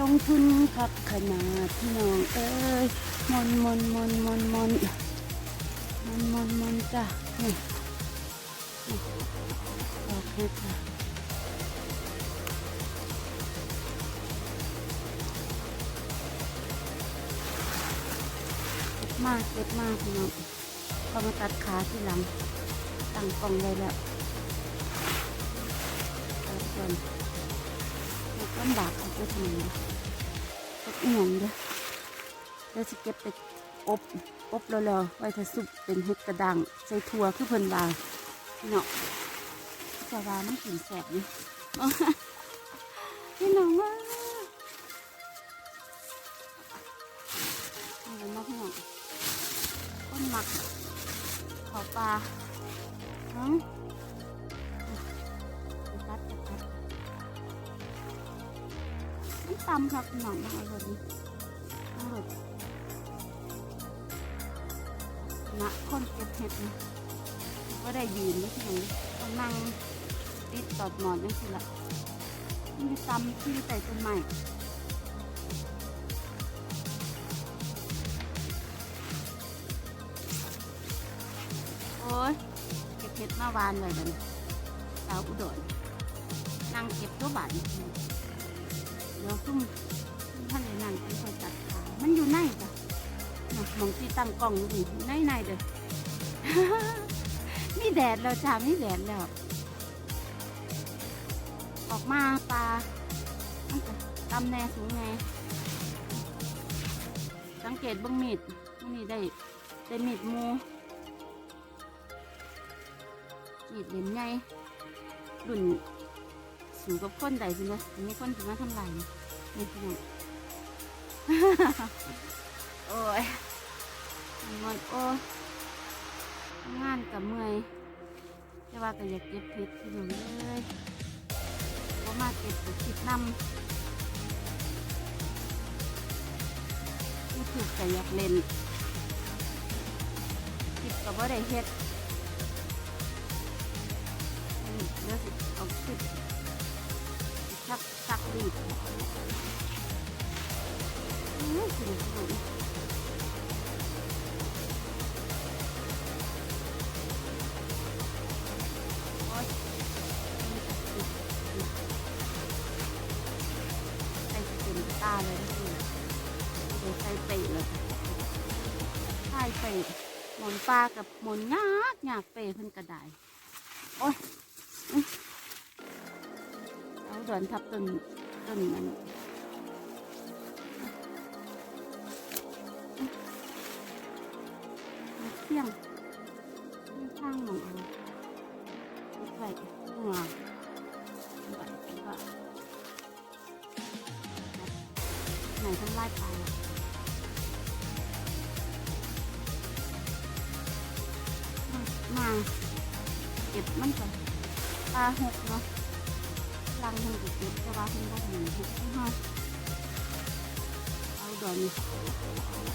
ลงทุนพักขนาดพี่น้องเอ้ยมนมนมนมนมนมนมนมนจ้ะนี่นี่ดอกเห็ดจ้ะมากเก็บมากพี่น้องพอมาตัดขาที่หลังตั้งกล่องไว้แล้วตัดก่อน ลำบากเขาจะทำไงก็เอียงเด้อแล้วสิเก็บไปอบอบแล้วแล้วไว้ถ้าสุกเป็นเห็ดกระดังใส่ถั่วคือเพิ่นว่าเนาะแต่ว่ามันกลิ่นแสบนี่พี่น้องว่าเอาไปมาพี่น้องต้นหมักขอปลาฮะ มันตำครับหนังมันอร่อยดีอร่อยนะคนเก็บเห็ดนะก็ได้ยืนไม่ใช่ไหมต้องนั่งติดตอดหมอนนั่นสิละมันมีตำที่ใส่ต้นไม้โอ้ยเก็บเห็ดมาวานเลยบัดนสาวอุดรนั่งเก็บตัวบาทนี่ เดี๋ยวซุ่มท่านในนั้นเป็นคนจัดขามันอยู่ในจ้ะนะมองที่ตั้งกล้องอยู่ดิอยู่ในในเด้อมีแดดแล้วจ้ามีแดดแล้ว ออกมาปลาตำแหน่สูงไงสังเกตบื้องมีดมันนี่ได้ได้มีดมูมีดเหลี่ยมใหญ่รุ่น สูงกับคนใดสินะมีคนถึงมาทำลายนี่นี่พี่น้องโอ้ยมันโอ้งานกับเมื่อยแต่ว่าก็อยากเก็บเพชรพี่น้องเลยก็มาเก็บไปคิดนำผู้ถูกแต่อยากเล่นคิดกับว่าได้เฮ็ดเดี๋ยวเอาคลิปชักชัก ดีดอื้อสนุกสนุกโอ๊ยใส่เต็มตาเลยคือใส่เปะเลยใส่เปะหมอนปลากับหมอนยากยากเปะเพิ่นกระไดโอ๊ยเอาดอนทับต้น ต้นมันเที่ยงข้างหมองเอาใส่หัวใส่ก็ไหนทั้งไล่ไปมาเก็บมันก่อนปลาหกเนาะ เก็บแต่ว่ามันก็หนีทุกที่ห้าเอาดอน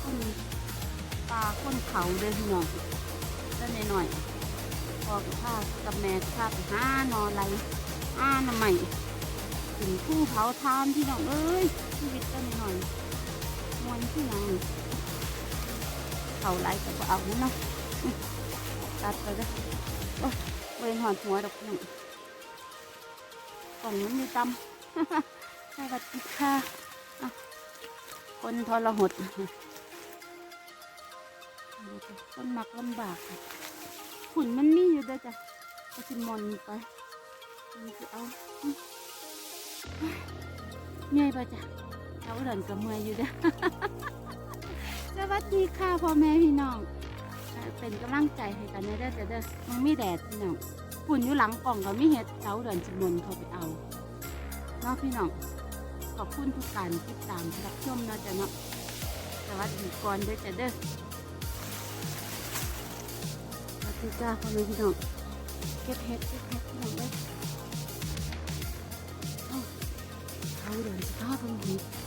คนปลาคนเขาเดินหน่อยเดินหน่อยพอกับข้ากับแม่ข้าไปหานอนไรห้าหน่อใหม่ถึงผู้เผาทานที่น้องเอ้ยชีวิตเดินหน่อยมวนที่ยังเขาไรก็บ่เอาเนาะตัดไปเลยโอ้ยเวนหอนหัวดอกหนึ่งกล่องนั้นมีตำ สวัสดีค่ะคนทรหดต้นมักลำบากค่ะขุนมันมีอยู่เด้อจ้ะก็สิมอนไปมันจะเอาเมื่อยปะจ้ะเอาเดินกับเมื่อยอยู่ด้อสวัสดีค่ะพ่อแม่พี่น้องเป็นกำลังใจให้กันเด้อเด้อเด้อมันมีแดดพี่น้องฝุ่นอยู่หลังกล่องก็มีเห็ดเสาเดินจิมนเขาไปเอา นาะพี่น้องขอบคุณทุกการติดตามรับชมเนาะจ้ะเนาะสวัสดีก่อนเด้อจ้ะเด้อสวัสดีจ้าพ่อแม่พี่น้องเก็บเห็ดเก็บเห็ดพี่น้องเด้อเขาเดินสภาพเป็นหีสาวอุดรทับเฮ็ดน้องพี่น้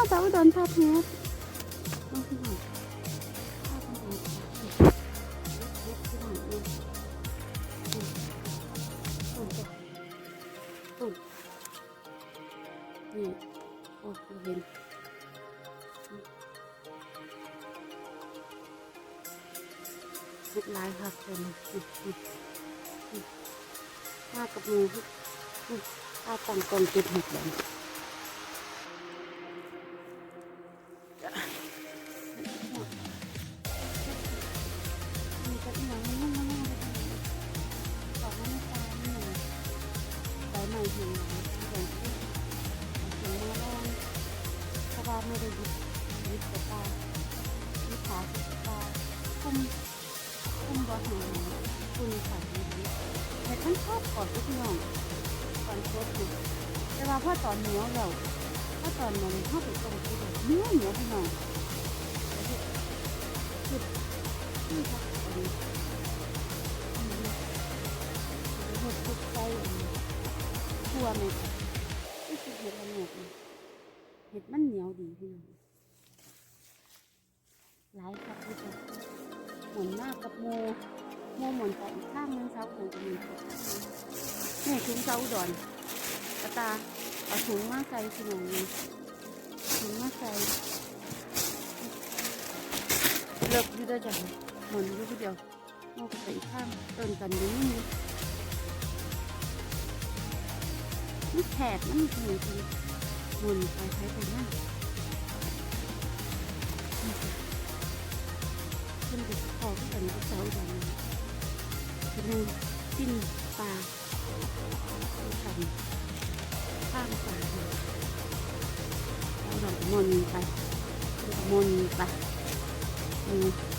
องภาพมันเป็นเฮ็ดเฮ็ดพี่น้องเนี่ยตุ่นตุ่นจ้ะตุ่นนี่โอ้ยเห็นเฮ็ดลายครับเลยนะนี่นี่นี่มากับมือป้าตั้งกล้องเก็บเห็ดแบบ ใบใหม่หิวอย่างที่หิวมาแรงเพราะว่าไม่ได้ยึดยึดกับตายึดขากับตาคุ้มคุ้มบ่หางคุณค่ะแต่ท่านชอบก่อนทุกน้องก่อนโคตรแต่ว่าพอตอนเหนียวแล้วพอตอนมันเข้าไปตรงที่เนื้อเหนียวพี่น้องนี่ครับอันนี้อืมดทุกไส้อันนี้ วไหมนี่คือเห็ดละโงกนี่เห็ดมันเหนียวดีพี่น้องหลายครับพี่จ้ะหมุนมากกับโมโมหมุนไปอีกข้างนึงเสาของจะมีนี่ถุงเสาดอนกระตาเอาถุงมาใส่พี่น้องนี่ถุงมาใส่เลิกอยู่ด้จ้ะหมุนอยู่ผู้เดียวโมก็ไปอีกข้างต้นกันอยู่นี่ นี่แขกมันเหมือนกันหมุนไปใช้ไปนั่นขึ้นไปขอขึ้นไปกับเสาอุดอนนี่เป็นหนึ่งปิ้นปลาทำข้างปลาเนี่ยเอาดอกมนไปดอกมนไปอืม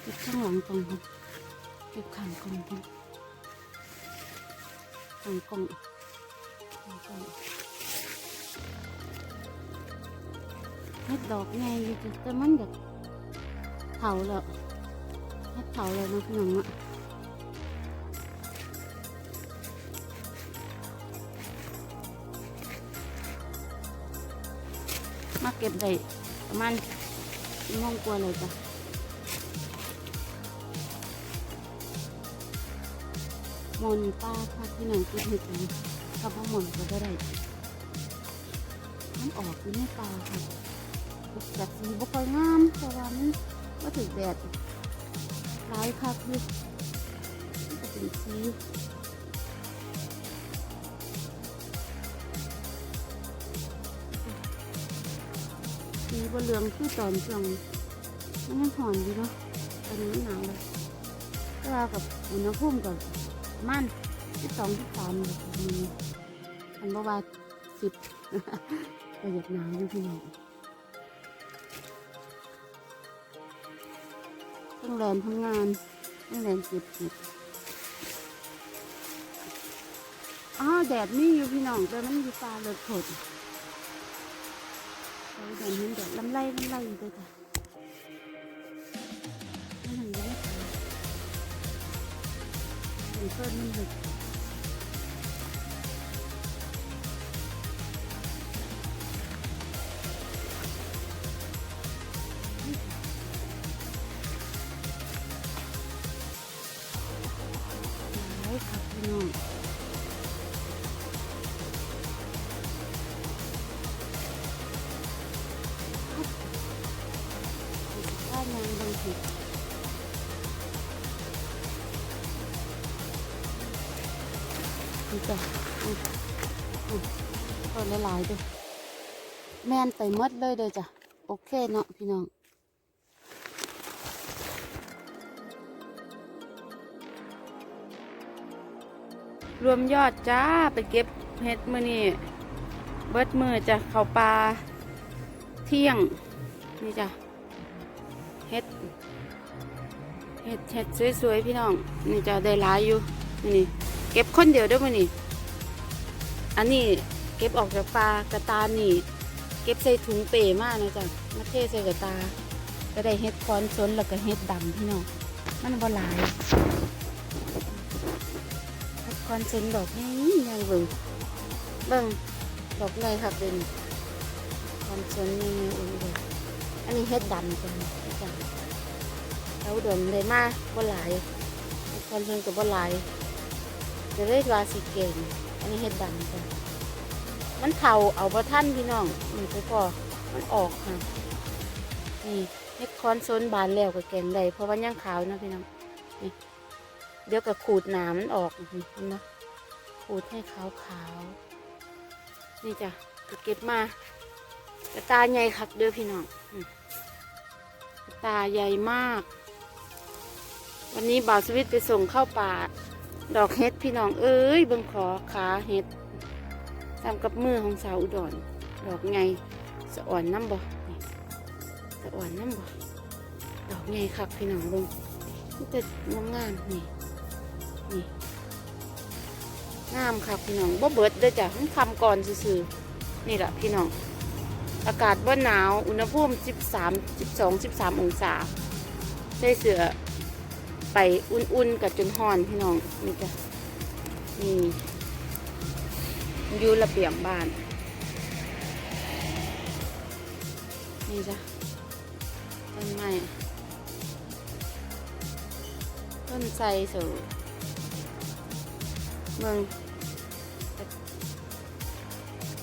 เก็บข้างหลังกล่องเก็บข้างกล่องข้างกล่องข้างกล่องเฮ็ดดอกไงอยู่จ้ะแต่มันแบบเผาแล้วเฮ็ดเผาเลยนะพี่น้องอะมาเก็บได้ประมาณชั่วงกว่าเลยจ้ะ มนปลาค่ะพี่น้องกินเห็ดนี้กับว่าหมนก็ได้มันออกอยู่ในปลาค่ะจากสีบุคอยงามเพราะว่ามันก็ถึงแดดร้ายค่ะคือก็เป็นสีสีบเหลืองคือตอนช่วงมันยังหอนอยู่เนาะตอนนี้หนาวเลยก็ว่ากับอุณหภูมิกับ มันสิบสองสิบสามมีอันบอกว่าสิบก็อยากหนาวอยู่พี่น้องต้องแรงทำงานต้องแรงเก็บเก็บอ๋อแดดนี่อยู่พี่น้องแต่มันอยู่ฟ้าเลิศผดเราเดินเห็นแดดลำไรลำไรอยู่ด้วยจ้ะ เป็น หลายๆด้วยแม่นไปมดเลยเด้อจ้ะ โอเคเนาะพี่น้องรวมยอดจ้าไปเก็บเห็ดมือนี่เบิดมือจ้ะเขาปลาเที่ยง นี่จ้ะเห็ดเห็ดเห็ดสวยๆพี่น้องนี่จะได้หลายอยู่นี่เก็บคนเดียวด้วยมั้นี่อันนี้ ก็บออกจากปลากระตานี่เก็บใส่ถุงเปมากนะจ๊ะมาเทใส่กระตา ก็ได้เฮ็ดคอนซนแล้วก็เฮ็ดดำพี่น้องมันบ่หลายเฮ็ดคอนซนดอกนี้ยังเบิ่งเบิ่งดอกไงครับเป็นคอนซนนี่อุ้ยอันนี้เฮ็ดดำจ้ะจ้ะแล้วเดินเลยมาบ่หลายคอนซนกับบ่หลายจะได้ว่าสิเก่งอันนี้เฮ็ดดำจ้ะ มันเผาเอาบ่ท่านพี่น้องนี่ไปพอมันออกค่ะนี่เฮ็ดคอนโซนบานแล้วก็แกงได้เพราะว่าย่างขาวนะพี่น้องนี่เดี๋ยวก็ขูดหนามันออกนี่เห็นไหมขูดให้ขาวขาวๆนี่จ้ะก็เก็บมากระตาใหญ่คักเด้อพี่น้องตาใหญ่มาก วันนี้บ่าวสวิตไปส่งเข้าป่า ดอกเฮ็ดพี่น้องเอ้ยเบิ่งขอขาเฮ็ด ตามกับมือของสาวอุดรดอกไงสะอ่อนน้ำบ่สะอ่อนน้ำบ่ดอกใหญ่คักพี่น้องเบิ่งมันจะงามงามนี่นี่งามคักพี่น้องบ่เบิดเด้อจ้ะมันคำก่อนซื่อๆนี่แหละพี่น้องอากาศบ่หนาวอุณหภูมิ 13 12 13 องศาใส่เสื้อไปอุ่นๆกับจนฮ้อนพี่น้องนี่จ้ะนี่ อยู่ระเบียงบ้าน นี่จ้ะต้นไม้ต้นไทรสูเมือง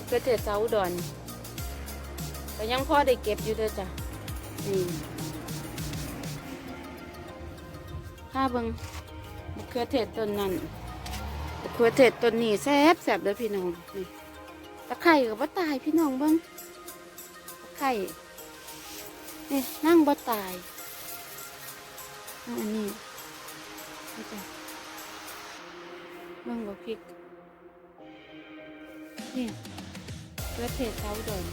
เกษตรเซาดอนก็ยังพ่อได้เก็บอยู่เด้อจ้ะนี่ถ้าเบิงมะเขือเทศต้นนั้น เขือเทศต้นนี้แซ่บแซ่บเด้อพี่น้องนี่ตะไคร่ก็บ่ตายพี่น้องเบิงตะไคร่นี่นั่งบ่ตายอันนี้นี่จ้ะเบิ่งบ่พริกนี่เพื่อเทศเท้าดอน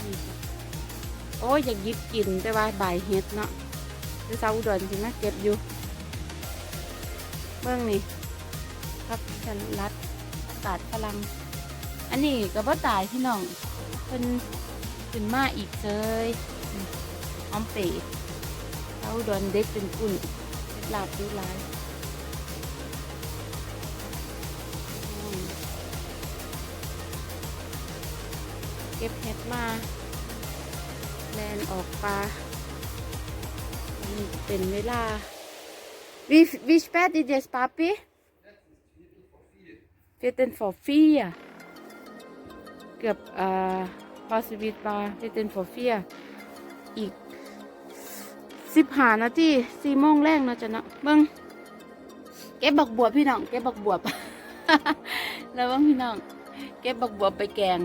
นี่โอ้ยอยากยิบกินแต่ว่าใบเฮ็ดเนาะหรือเท้าดอนสิมาเก็บอยู่ เบิ่งนี่ครับฉันรัดอากาศพลัง อันนี้ก็บ่ตายพี่น้องเพิ่นขึ้นมาอีกเลยหอมเป๋เขาโดนเด็กเป็นกุ่นหลาบดูหลายเก็บเห็ดมาแลนออกปลาเป็นเวลา wie wie spät ist jetzt Papi? Viertel vor vier เกือบเอ่อพอสวิตมาเต้นฟอร์เฟียอีกสิบหานาทีสี่โมงแรงเนะจ้ะเนาะเบิ่งเก็บบักบวบพี่น้องเก็บบักบวบแล้วเบิ่งพี่น้องเก็บบักบวบไปแกง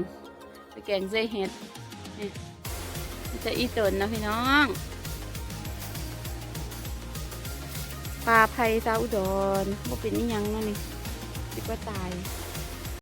ไปแกงใส่เห็ดนี่จะอีตนนะพี่น้อง ปลาไผ่ซาอุดรบ่เป็นนิยังเนาะนี่ติดว่าตาย